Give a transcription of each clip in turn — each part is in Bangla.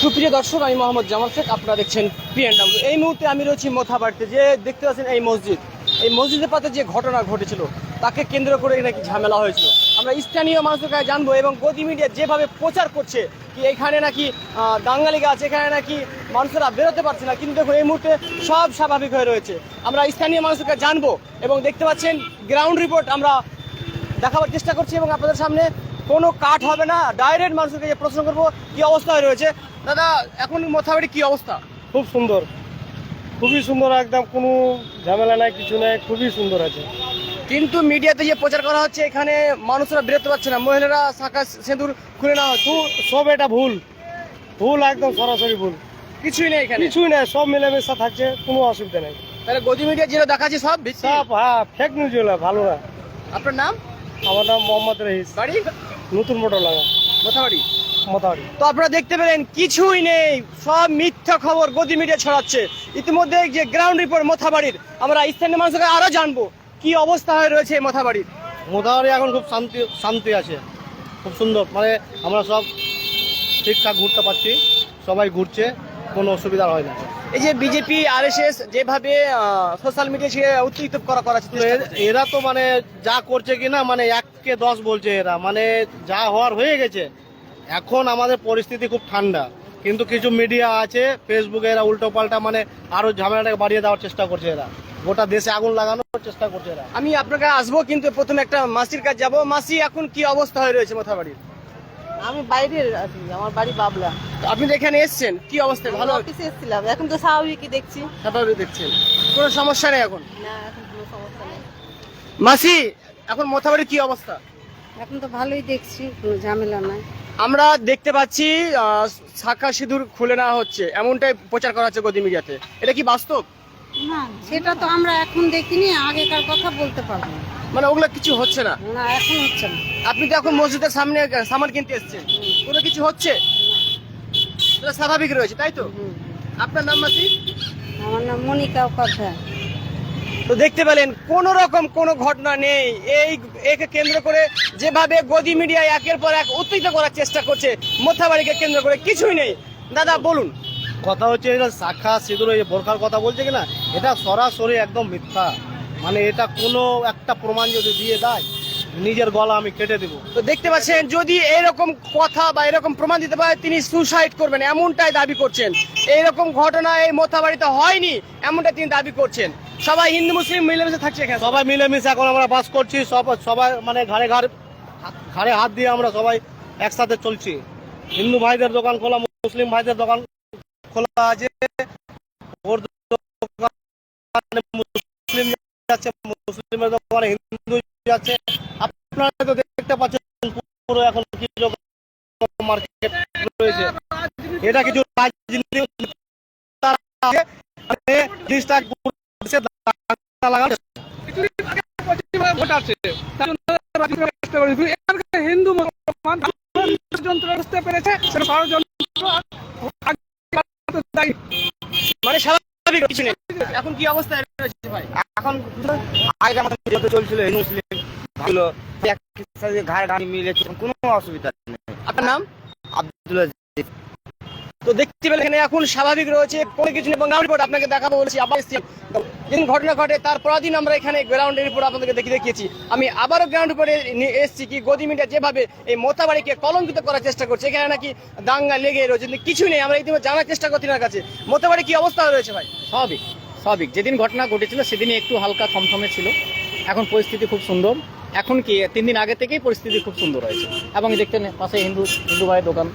সুপ্রিয় দর্শক, আমি মোহাম্মদ জামাল শেখ, আপনারা দেখছেন পিএনডব্লিউ এই মুহূর্তে আমি রয়েছি মোথাবাড়িতে, যে দেখতে পাচ্ছেন এই মসজিদ। এই মসজিদের পাতে যে ঘটনা ঘটেছিল, তাকে কেন্দ্র করে নাকি ঝামেলা হয়েছিল। আমরা স্থানীয় মানুষের কাছে জানব এবং গদি মিডিয়া যেভাবে প্রচার করছে কি এখানে নাকি দাঙ্গালি গাছ, এখানে নাকি মানুষেরা বেরোতে পারছে না, কিন্তু দেখুন, এই মুহূর্তে সব স্বাভাবিক হয়ে রয়েছে। আমরা স্থানীয় মানুষের কাছে জানব এবং দেখতে পাচ্ছেন গ্রাউন্ড রিপোর্ট আমরা দেখাবার চেষ্টা করছি এবং আপনাদের সামনে কোনো কাট হবে না। ডাইরেক্ট মানুষের কাছে প্রশ্ন করব কি অবস্থায় রয়েছে? দাদা এখন মোথাবাড়ি কি অবস্থা? খুব সুন্দর। খুবই সুন্দর একদম কোনো ঝামেলা নাই কিছু নাই খুবই সুন্দর আছে। কিন্তু মিডিয়াতে যে প্রচার করা হচ্ছে এখানে মানুষরা বেরোতে পারছে না। মহিলারা শাখা সেঁদুর খুলে নেওয়া হচ্ছে। সব এটা ভুল। ভুল একদম সরাসরি ভুল। কিছুই নেই এখানে। কিছুই নেই সব মিলেমিশা থাকছে কোনো অসুবিধা নেই। তাহলে গদি মিডিয়া যেটা দেখাচ্ছে সব সব হ্যাঁ ফেক নিউজ ভালো না। আপনার নাম? আমার নাম মোহাম্মদ রহিস। বাড়ি? নতুন মোটর লাগা মোথাবাড়ি? মোতাবাড়ি তো আপনারা দেখতে পেলেন কিছুই নেই সব মিথ্যা খবর গদি মিডিয়া ছড়াচ্ছে। ইতিমধ্যে যে গ্রাউন্ড রিপোর্ট মোথাবাড়ির আমরা স্থানীয় মানুষকে আরও জানব কি অবস্থা হয়ে রয়েছে এই মোথাবাড়ির। মোতাবাড়ি এখন খুব শান্তি শান্তি আছে। খুব সুন্দর মানে আমরা সব ঠিকঠাক ঘুরতে পারছি সবাই ঘুরছে কোনো অসুবিধা হয় না। এই যে বিজেপি আরএসএস যেভাবে সোশ্যাল মিডিয়া সে উত্তেজিত করা করা এরা তো মানে যা করছে কি না মানে এককে দশ বলছে এরা? মানে যা হওয়ার হয়ে গেছে। এখন আমাদের পরিস্থিতি খুব ঠান্ডা। কিন্তু কিছু মিডিয়া আছে ফেসবুকে এরা উল্টো পাল্টা মানে আরও ঝামেলাটাকে বাড়িয়ে দেওয়ার চেষ্টা করছে এরা। গোটা দেশে আগুন লাগানোর চেষ্টা করছে এরা। আমি আপনাকে আসব কিন্তু প্রথমে একটা মাসির কাছে যাব। মাসি এখন কি অবস্থা হয়ে রয়েছে মোথাবাড়ির? আমি বাইরে আছি আমার বাড়ি বাবলা। তো আপনি এখানে এসেছেন কি অবস্থা? ভালো? অফিসে এসেছিলাম এখন তো স্বাভাবিকই দেখছি। স্বাভাবিক দেখছেন। কোনো সমস্যা নেই এখন? না এখন কোনো সমস্যা নেই। মাসি এখন মোথাবাড়ির কি অবস্থা? এখন তো ভালোই দেখছি কোনো ঝামেলা নাই। আমরা দেখতে পাচ্ছি আহ, শাখা সিঁদুর খুলে নেওয়া হচ্ছে। এমনটাই প্রচার করা হচ্ছে গদি মিডিয়াতে। এটা কি বাস্তব? না সেটা তো আমরা এখন দেখিনি আগেকার কথা বলতে পারব না। মানে ওগুলো কিছু হচ্ছে না? না এখন হচ্ছে না। আপনি তো এখন মসজিদের সামনে সামান কিনতে এসেছেন। কোনো কিছু হচ্ছে? এটা স্বাভাবিক রয়েছে তাই তো? হুম। আপনার নাম মাসি? আমার নাম মনিকা উপাধ্যায়। তো দেখতে পেলেন কোন রকম কোনো ঘটনা নেই। এই একে কেন্দ্র করে যেভাবে গদি মিডিয়া একের পর এক উত্তেজিত করার চেষ্টা করছে মোথাবাড়িকে কেন্দ্র করে কিছুই নেই। দাদা বলুন। কথা হচ্ছে এটা শাখা সিঁদুর এই বোরখার কথা বলছে কিনা এটা সরাসরি একদম মিথ্যা। মানে এটা কোনো একটা প্রমাণ যদি দিয়ে দেয় নিজের গলা আমি কেটে দেবো। তো দেখতে পাচ্ছেন যদি এরকম কথা বা এরকম প্রমাণ দিতে পারে তিনি সুসাইড করবেন এমনটাই দাবি করছেন। এইরকম ঘটনা এই মোথাবাড়িতে হয়নি এমনটাই তিনি দাবি করছেন। সবাই হিন্দু, মুসলিম মিলেমিশে থাকছে এখানে। সবাই মিলেমিশে এখন আমরা বাস করছি, সব সবাই মানে ঘাড়ে ঘাড় ঘাড়ে হাত দিয়ে আমরা সবাই একসাথে চলছি। হিন্দু ভাইদের দোকান খোলা, মুসলিম ভাইদের দোকান খোলা আছে। ওর দোকানে মুসলিম যাচ্ছে, মুসলিমের দোকানে হিন্দু যাচ্ছে। আপনারা তো দেখতে পাচ্ছেন পুরো এখন কি মার্কেট রয়েছে। এটা কিছু রাজনীতি আছে, ভোট হিন্দু মুসলমান ষড়যন্ত্র বুঝতে পেরেছে সেটা ষড়যন্ত্র মানে স্বাভাবিক কিছু নেই। এখন কি ভাই? এখন যত চলছিল মুসলিম ভালো ঘাড়ে ঘাড়ি কোনো অসুবিধা নেই। আপনার নাম? আব্দুল আজিজ। তো দেখতে পেলেন এখানে এখন স্বাভাবিক রয়েছে, কোনো কিছু এবং গ্রাউন্ড রিপোর্ট আপনাকে দেখাবো বলেছি, আবার যেদিন ঘটনা ঘটে, তার পরের দিন আমরা এখানে গ্রাউন্ড রিপোর্ট আপনাদেরকে দেখে দেখিয়েছি। আমি আবারও গ্রাউন্ড রিপোর্টে নিয়ে এসেছি কি গদি মিডিয়া যেভাবে এই মোতাবাড়িকে কলঙ্কিত করার চেষ্টা করছে, এখানে নাকি দাঙ্গা লেগে রয়েছে, কিন্তু কিছুই নেই। আমরা ইতিমধ্যে জানার চেষ্টা করছি না কাছে। মোতাবাড়ি কি অবস্থা রয়েছে ভাই? স্বাভাবিক স্বাভাবিক। যেদিন ঘটনা ঘটেছিল, সেদিনই একটু হালকা থমথমে ছিল। এখন পরিস্থিতি খুব সুন্দর। এখন কি, তিন দিন আগে থেকেই পরিস্থিতি খুব সুন্দর হয়েছে। এবং দেখতে পাশে হিন্দু হিন্দু ভাইয়ের দোকান।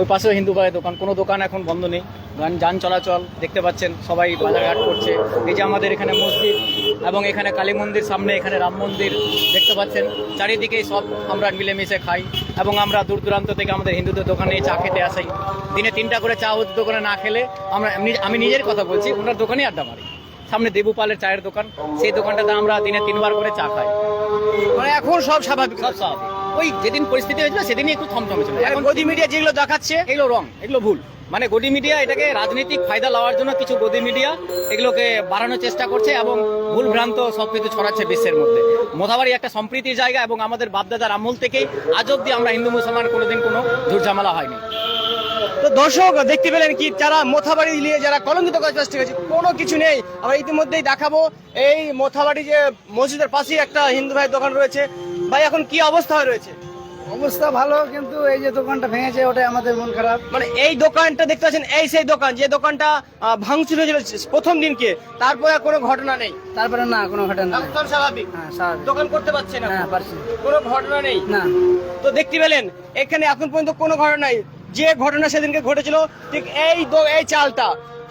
ওই পাশেও হিন্দু ভাইয়ের দোকান কোনো দোকান এখন বন্ধ নেই। গান যান চলাচল দেখতে পাচ্ছেন সবাই বাজারঘাট করছে। এই যে আমাদের এখানে মসজিদ এবং এখানে কালী মন্দির সামনে এখানে রাম মন্দির দেখতে পাচ্ছেন চারিদিকেই সব আমরা মিলেমিশে খাই এবং আমরা দূর দূরান্ত থেকে আমাদের হিন্দুদের দোকানে চা খেতে আসি। দিনে তিনটা করে চা ওদের দোকানে না খেলে আমরা আমি নিজের কথা বলছি ওনার দোকানেই আড্ডা মারি। সামনে দেবুপালের চায়ের দোকান সেই দোকানটাতে আমরা দিনে তিনবার করে চা খাই। মানে এখন সব স্বাভাবিক। সব স্বাভাবিক। ওই যেদিন পরিস্থিতি হয়েছিল সেদিনই একটু থমথমে ছিল। এখন গদি মিডিয়া যেগুলো দেখাচ্ছে এগুলো রং এগুলো ভুল। মানে গদি মিডিয়া এটাকে রাজনৈতিক ফায়দা লওয়ার জন্য কিছু গদি মিডিয়া এগুলোকে বাড়ানোর চেষ্টা করছে এবং ভুল ভ্রান্ত সব কিছু ছড়াচ্ছে বিশ্বের মধ্যে। মোথাবাড়ি একটা সম্প্রীতির জায়গা এবং আমাদের বাপদাদার আমল থেকেই আজ অব্দি আমরা হিন্দু মুসলমান কোনোদিন কোনো ঝুটঝামেলা হয়নি। তো দর্শক দেখতে পেলেন কি যারা মোথাবাড়ি নিয়ে যারা কলঙ্কিত করার চেষ্টা করছে কোনো কিছু নেই। আমরা ইতিমধ্যেই দেখাবো এই মোথাবাড়ি যে মসজিদের পাশেই একটা হিন্দু ভাইয়ের দোকান রয়েছে ভাই এখন কি অবস্থা হয়ে রয়েছে? অবস্থা ভালো কিন্তু এই যে দোকানটা ভেঙেছে ওটাই আমাদের মন খারাপ। মানে এই দোকানটা দেখতে পাচ্ছেন এই সেই দোকান যে দোকানটা ভাঙচুর হয়েছিল প্রথম দিনকে তারপরে আর কোনো ঘটনা নেই। তারপরে না কোনো ঘটনা নেই। একদম স্বাভাবিক। হ্যাঁ স্বাভাবিক। দোকান করতে পারছে না। হ্যাঁ পারছি। কোনো ঘটনা নেই। না। তো দেখতে পেলেন এখানে এখন পর্যন্ত কোনো ঘটনা নাই। যে ঘটনা সেদিনকে ঘটেছিল ঠিক এই এই চালটা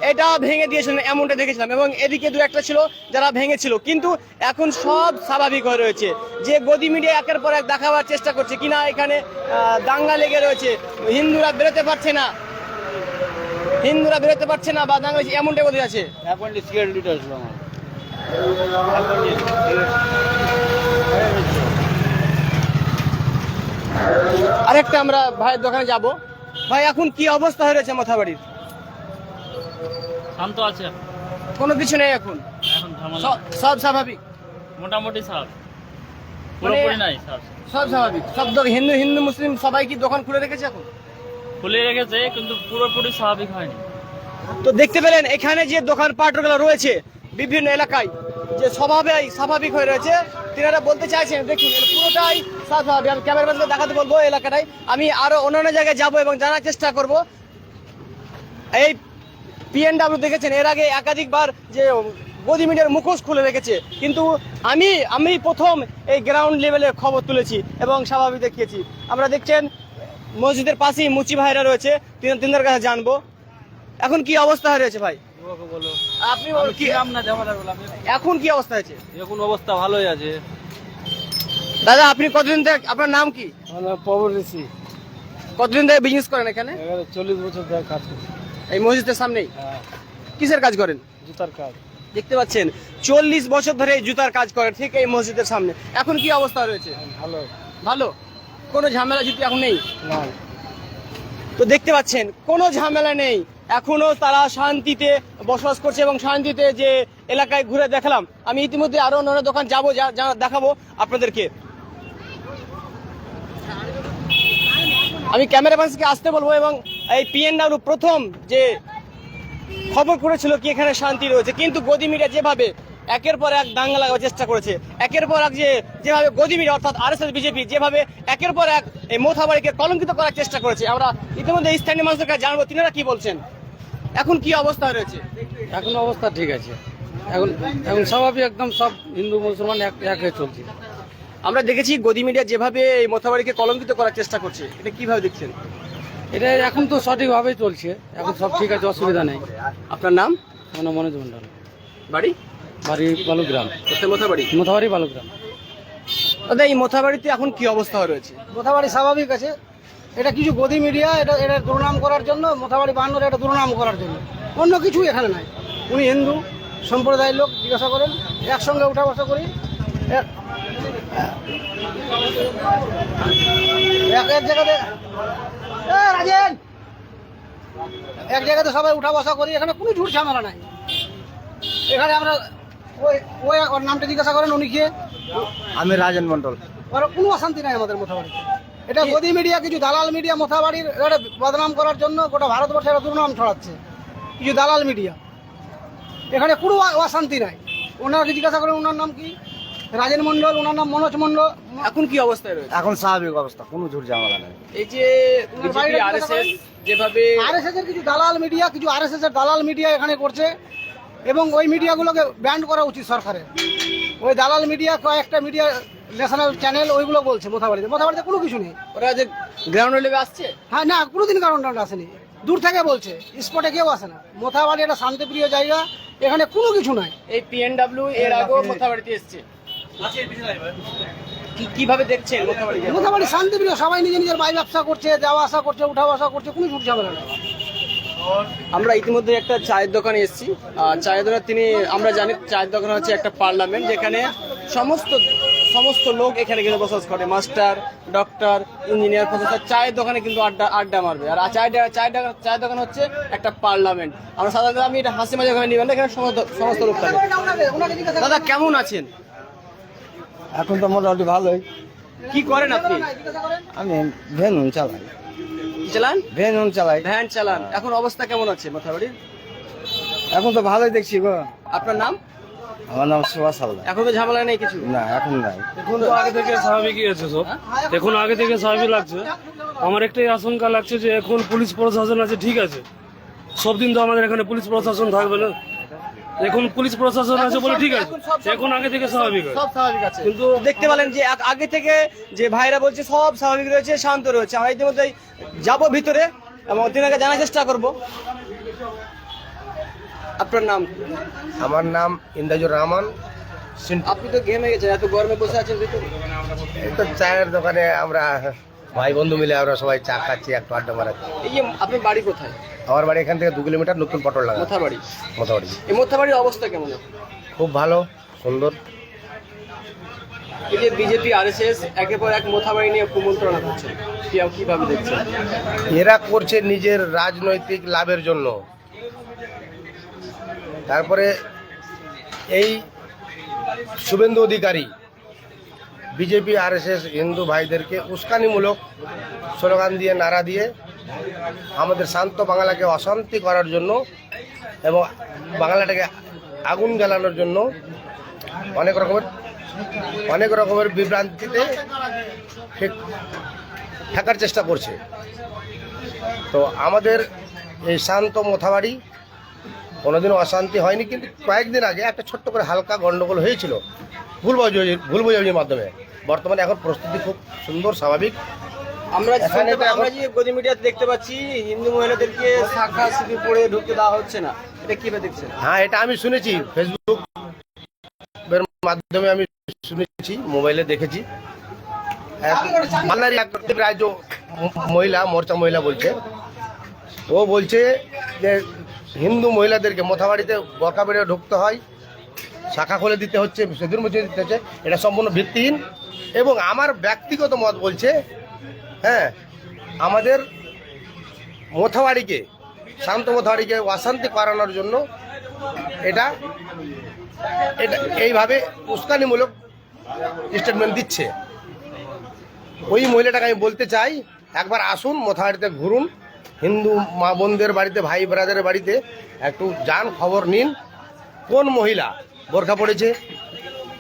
এটা ভেঙে দিয়েছিলেন এমনটা দেখেছিলাম। এবং এদিকে দু একটা ছিল যারা ভেঙেছিল। কিন্তু এখন সব স্বাভাবিক হয়ে রয়েছে যে গদি মিডিয়া একের পর এক দেখাবার চেষ্টা করছে কিনা এখানে দাঙ্গা লেগে রয়েছে। হিন্দুরা বেরোতে পারছে না। হিন্দুরা বেরোতে পারছে না বা দাঙ্গা বোঝা লিটার ছিল আমার। আরেকটা আমরা ভাইয়ের দোকানে যাব। ভাই এখন কি অবস্থা হয়ে রয়েছে মাথাবাড়ির? শান্ত আছে কোনো কিছু নেই এখন? এখন ঝামেলা। সব- সব স্বাভাবিক? মোটামুটি সব। পুরোপুরি নাই সব। সব স্বাভাবিক। সব হিন্দু হিন্দু মুসলিম সবাই কি দোকান খুলে রেখেছে এখন? খুলে রেখেছে কিন্তু পুরোপুরি স্বাভাবিক হয়নি। তো দেখতে পেলেন এখানে যে দোকান পাটগুলো রয়েছে বিভিন্ন এলাকায় যে স্বভাবে স্বাভাবিক হয়ে রয়েছে। তিনারা বলতে চাইছেন, দেখুন পুরোটাই স্বাভাবিক। আমি ক্যামেরাম্যানকে দেখাতে বলব এলাকাটাই আমি আরও অন্যান্য জায়গায় যাব এবং জানার চেষ্টা করব। এই পিএনডাব্লিউ দেখেছেন, এর আগে একাধিকবার যে গদি মিডিয়ার মুখোশ খুলে রেখেছে। কিন্তু আমি আমি প্রথম এই গ্রাউন্ড লেভেলে খবর তুলেছি এবং স্বাভাবিক দেখিয়েছি। আমরা দেখছেন, মসজিদের পাশেই মুচি ভাইরা রয়েছে। তিন তিনদের কাছে জানব। এখন কি অবস্থা হয়ে রয়েছে ভাই? আপনি বলুন কি এখন কি অবস্থা হয়েছে? এখন অবস্থা ভালোই আছে। দাদা আপনি কতদিন থেকে আপনার নাম কি? পবন ঋষি। কতদিন থেকে বিজনেস করেন এখানে? চল্লিশ বছর ধরে কাজ করছি এই মসজিদের সামনেই? কিসের কাজ করেন? জুতার কাজ। দেখতে পাচ্ছেন চল্লিশ বছর ধরে এই জুতার কাজ করেন ঠিক এই মসজিদের সামনে। এখন কি অবস্থা রয়েছে? ভালো। ভালো? কোনো ঝামেলা যদি এখন নেই? না। তো দেখতে পাচ্ছেন কোনো ঝামেলা নেই। এখনও তারা শান্তিতে বসবাস করছে এবং শান্তিতে যে এলাকায় ঘুরে দেখালাম। আমি ইতিমধ্যে আরও অন্য দোকান যাব, যা দেখাবো আপনাদেরকে। আমি ক্যামেরাম্যানকে আসতে বলব এবং এই পিএনডাব্লিউ প্রথম যে খবর করেছিল কি এখানে শান্তি রয়েছে, কিন্তু গদি মিডিয়া যেভাবে একের পর এক দাঙ্গা লাগাবার চেষ্টা করেছে, একের পর এক যে যেভাবে গদি মিডিয়া অর্থাৎ আরএসএস বিজেপি যেভাবে একের পর এক এই মোথাবাড়িকে কলঙ্কিত করার চেষ্টা করেছে, আমরা ইতিমধ্যে স্থানীয় মানুষদের কাছে জানব, তিনারা কি বলছেন? এখন কি অবস্থা রয়েছে? এখন অবস্থা ঠিক আছে। এখন এখন স্বাভাবিক একদম সব হিন্দু মুসলমান এক এক হয়ে চলছে। আমরা দেখেছি গদি মিডিয়া যেভাবে এই মোথাবাড়িকে কলঙ্কিত করার চেষ্টা করছে এটা কীভাবে দেখছেন? এটা এখন তো সঠিকভাবেই চলছে। এখন সব ঠিক আছে অসুবিধা নেই। আপনার নাম? আমার নাম মনোজ মন্ডল বাড়ি? বাড়ি বালুগ্রাম। মোথাবাড়ি? মোথাবাড়ি বালুগ্রাম। দাদা এই মোথাবাড়িতে এখন কি অবস্থা রয়েছে? মোথাবাড়ি স্বাভাবিক আছে। এটা কিছু গদি মিডিয়া এটা এটা দুর্নাম করার জন্য মোথাবাড়ি বাহান্নর এটা দুর্নাম করার জন্য। অন্য কিছু এখানে নাই। উনি হিন্দু সম্প্রদায়ের লোক জিজ্ঞাসা করেন একসঙ্গে উঠা বসা করি। এক- এক জায়গাতে রাজেন! এক জায়গাতে সবাই উঠা বসা করি এখানে কোনো ঝুট ঝামেলা নাই। এখানে আমরা ওই ওই ওর নামটা জিজ্ঞাসা করেন উনি কে? আমি রাজেন মন্ডল আর কোনো অশান্তি নাই আমাদের মোথাবাড়িতে। এটা গদি মিডিয়া কিছু দালাল মিডিয়া মোথাবাড়ির এটা বদনাম করার জন্য গোটা ভারতবর্ষে একটা দুর্নাম ছড়াচ্ছে। কিছু দালাল মিডিয়া। এখানে কোনো অশান্তি নাই। ওনাকে জিজ্ঞাসা করেন ওনার নাম কি? রাজেন মন্ডল ওনার নাম মনোজ মন্ডল এখন কি অবস্থায় রয়েছে? এখন স্বাভাবিক অবস্থা কোনো ঝুট ঝামেলা নেই। এই যে আরএসএস যেভাবে আরএসএস এর কিছু দালাল মিডিয়া কিছু আরএসএস এর দালাল মিডিয়া এখানে করছে এবং ওই মিডিয়াগুলোকে ব্যান্ড করা উচিত সরকারের। ওই দালাল মিডিয়া কয়েকটা মিডিয়া ন্যাশনাল চ্যানেল ওইগুলো বলছে মোথাবাড়িতে। মোথাবাড়িতে কোনো কিছু নেই। ওরা যে গ্রাউন্ড লেভেলে আসছে? হ্যাঁ না কোনোদিন টাউন আসেনি। দূর থেকে বলছে স্পটে কেউ আসে না। মোথাবাড়ি একটা শান্তিপ্রিয় জায়গা এখানে কোনো কিছু নাই। এই পিএনডব্লিউ এর আগেও মোথাবাড়িতে এসছে। কি- কীভাবে দেখছেন মোথাবাড়ি? শান্তিপ্রিয় সবাই নিজে নিজের বাই ব্যবসা করছে যাওয়া আসা করছে উঠা বসা করছে কোনো ঝুট ঝামেলা নেই। আমরা ইতিমধ্যে একটা চায়ের দোকানে এসেছি। আর চায়ের দোকানে তিনি আমরা জানি চায়ের দোকান হচ্ছে একটা পার্লামেন্ট যেখানে সমস্ত সমস্ত লোক এখানে কিন্তু বসবাস করে। মাস্টার ডক্টর ইঞ্জিনিয়ার প্রফেসর চায়ের দোকানে কিন্তু আড্ডা আড্ডা মারবে। আর চায়ের চায়ের চায়ের দোকান হচ্ছে একটা পার্লামেন্ট। আমরা সাধারণত আমি এটা হাসি মাঝে করে নিবেন না এখানে সমস্ত সমস্ত লোক থাকে। দাদা কেমন আছেন? এখন তো মোটামুটি ভালোই। কি করেন আপনি? আমি ভেনুন চালাই। চালান? ভেনুন চালাই। ভ্যান চালান। এখন অবস্থা কেমন আছে মাথাবাড়ির এখন তো ভালোই দেখছি গো। আপনার নাম? আমার নাম সুভাষ হালদার। এখন তো ঝামেলা নেই কিছু? না এখন নাই। এখন তো আগে থেকে স্বাভাবিকই আছে সব। এখন আগে থেকে স্বাভাবিক লাগছে। আমার একটাই আশঙ্কা লাগছে যে এখন পুলিশ প্রশাসন আছে ঠিক আছে। সব দিন তো আমাদের এখানে পুলিশ প্রশাসন থাকবে না। এখন পুলিশ প্রশাসন আছে বলে ঠিক আছে। এখন আগে থেকে স্বাভাবিক সব স্বাভাবিক আছে। কিন্তু দেখতে পেলেন যে আগ- আগে থেকে যে ভাইরা বলছে সব স্বাভাবিক রয়েছে শান্ত রয়েছে। আমরা ইতিমধ্যেই যাব ভিতরে এবং তিনাকে জানার চেষ্টা করব। আপনার নাম? আমার নাম ইন্দাজুর রহমান আপনি তো ঘেমে গেছেন এত গরমে বসে আছেন এই তো চায়ের দোকানে আমরা ভাই বন্ধু মিলে আমরা সবাই চা খাচ্ছি একটু আড্ডা মারাচ্ছি। এই যে আপনার বাড়ি কোথায়? আমার বাড়ি এখান থেকে দু কিলোমিটার নতুন পটল লাগা মোথা বাড়ি মোটামুটি এই মোথা বাড়ির অবস্থা কেমন? খুব ভালো সুন্দর। এই যে বিজেপি আরএসএস একের পর এক মোথা বাড়ি নিয়ে কুমন্ত্রণা করছে। কীভাবে দেখছেন? এরা করছে নিজের রাজনৈতিক লাভের জন্য। তারপরে এই শুভেন্দু অধিকারী, বিজেপি, আরএসএস হিন্দু ভাইদেরকে উস্কানিমূলক স্লোগান দিয়ে নারা দিয়ে আমাদের শান্ত বাংলাকে অশান্তি করার জন্য এবং বাংলাটাকে আগুন জ্বালানোর জন্য অনেক রকমের অনেক রকমের বিভ্রান্তিতে থাকার চেষ্টা করছে। তো আমাদের এই শান্ত মোথাবাড়ি কোনোদিনও অশান্তি হয়নি কিন্তু কয়েকদিন আগে একটা ছোট্ট করে হালকা গণ্ডগোল হয়েছিল ভুল বোঝাবুঝি ভুল বোঝাবুঝির মাধ্যমে। বর্তমানে এখন প্রস্তুতি খুব সুন্দর স্বাভাবিক। আমরা আমরা যে গদি মিডিয়াতে দেখতে পাচ্ছি হিন্দু মহিলাদেরকে শাখা সিঁড়ি পরে ঢুকতে দেওয়া হচ্ছে না। এটা কীভাবে দেখছেন? হ্যাঁ এটা আমি শুনেছি ফেসবুক এর মাধ্যমে আমি শুনেছি মোবাইলে দেখেছি। রাজ্য মহিলা মোর্চা মহিলা বলছে ও বলছে যে হিন্দু মহিলাদেরকে মোথাবাড়িতে বরকা বেড়ে ঢুকতে হয়, শাখা খুলে দিতে হচ্ছে, সেদুর মুছে দিতে হচ্ছে, এটা সম্পূর্ণ ভিত্তিহীন। এবং আমার ব্যক্তিগত মত বলছে হ্যাঁ আমাদের মোথাবাড়িকে, শান্ত মোথাবাড়িকে অশান্তি করানোর জন্য এটা এটা এইভাবে উস্কানিমূলক স্টেটমেন্ট দিচ্ছে। ওই মহিলাটাকে আমি বলতে চাই, একবার আসুন মোথাবাড়িতে ঘুরুন হিন্দু মা বোনদের বাড়িতে, ভাই ব্রাদারের বাড়িতে একটু যান, খবর নিন। কোন মহিলা? বোরখা পড়েছে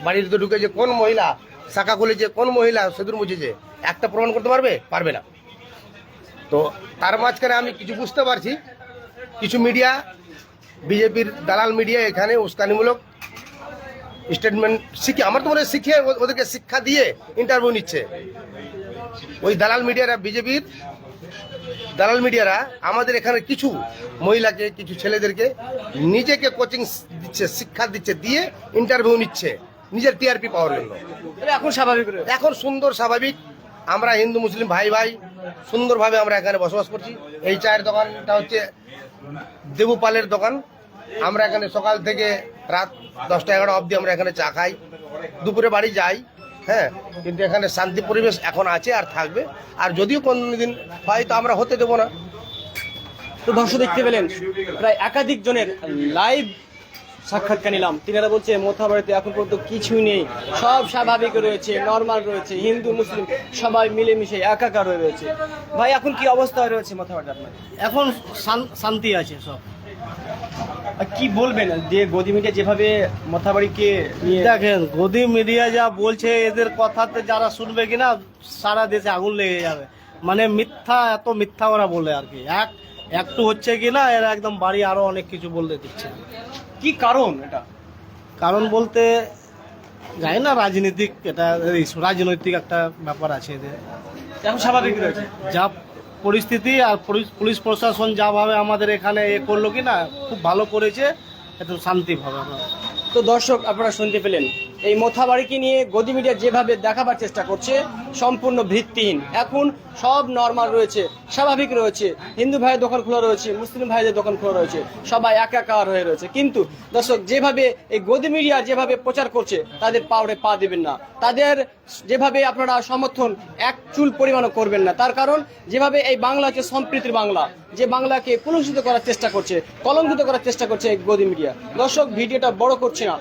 বাড়িতে ঢুকেছে, কোন মহিলা? শাখা খুলেছে, কোন মহিলা সেদুর মুছেছে? একটা প্রমাণ করতে পারবে? পারবে না। তো তার মাঝখানে আমি কিছু বুঝতে পারছি। কিছু মিডিয়া, বিজেপির দালাল মিডিয়া এখানে উস্কানিমূলক স্টেটমেন্ট শিখে, আমার তো মনে হয় শিখে, ও- ওদেরকে শিক্ষা দিয়ে ইন্টারভিউ নিচ্ছে। ওই দালাল মিডিয়ারা বিজেপির দালাল মিডিয়ারা আমাদের এখানে কিছু মহিলাকে কিছু ছেলেদেরকে নিজেকে কোচিং দিচ্ছে শিক্ষা দিচ্ছে দিয়ে ইন্টারভিউ নিচ্ছে। নিজের টিআরপি পাওয়ার জন্য। এখন স্বাভাবিক এখন সুন্দর স্বাভাবিক। আমরা হিন্দু মুসলিম ভাই ভাই সুন্দরভাবে আমরা এখানে বসবাস করছি। এই চায়ের দোকানটা হচ্ছে দেবুপালের দোকান। আমরা এখানে সকাল থেকে রাত দশটা এগারো অবধি আমরা এখানে চা খাই। দুপুরে বাড়ি যাই। হ্যাঁ কিন্তু এখানে শান্তি পরিবেশ এখন আছে আর থাকবে। আর যদিও কোনদিন হয়তো আমরা হতে দেবো না। তো দর্শক দেখতে পেলেন প্রায় একাধিক জনের লাইভ সাক্ষাৎকার নিলাম। তিনারা বলছে মোথাবাড়িতে এখন পর্যন্ত কিছুই নেই। সব স্বাভাবিক রয়েছে নর্মাল রয়েছে হিন্দু মুসলিম সবাই মিলেমিশে একাকার হয়ে রয়েছে। ভাই এখন কি অবস্থা রয়েছে মোথাবাড়ি আপনার? এখন শান্তি আছে সব। কি বলবেন? যে গদি মিডিয়া যেভাবে মোথাবাড়িকে দেখেন গদি মিডিয়া যা বলছে এদের কথাতে যারা শুনবে কিনা সারা দেশে আগুন লেগে যাবে। মানে মিথ্যা এত মিথ্যা ওরা বলে আর কি। এক একটু হচ্ছে কিনা এরা একদম বাড়ি আরও অনেক কিছু বলতে দিচ্ছে। কি কারণ এটা? কারণ বলতে জানি না রাজনীতিক এটা রাজনৈতিক একটা ব্যাপার আছে এদের। এখন স্বাভাবিক রয়েছে। যা পরিস্থিতি আর পুলিশ- প্রশাসন যাভাবে আমাদের এখানে এ করল কি না খুব ভালো করেছে, এত শান্তি ভাবে তো দর্শক, আপনারা শুনতে পেলেন। এই মোথাবাড়িকে নিয়ে গদি মিডিয়া যেভাবে দেখাবার চেষ্টা করছে, সম্পূর্ণ ভিত্তিহীন। এখন সব নর্মাল রয়েছে, স্বাভাবিক রয়েছে। হিন্দু ভাইয়ের দোকান খোলা রয়েছে, মুসলিম ভাইদের দোকান খোলা রয়েছে, সবাই একাকার হয়ে রয়েছে। কিন্তু দর্শক, যেভাবে এই গদি মিডিয়া যেভাবে প্রচার করছে, তাদের পাওড়ে পা দেবেন না। তাদের যেভাবে আপনারা সমর্থন এক চুল পরিমাণও করবেন না। তার কারণ, যেভাবে এই বাংলা হচ্ছে সম্প্রীতির বাংলা, যে বাংলাকে কলুষিত করার চেষ্টা করছে, কলঙ্কিত করার চেষ্টা করছে এই গদি মিডিয়া দর্শক, ভিডিওটা বড় করছে না।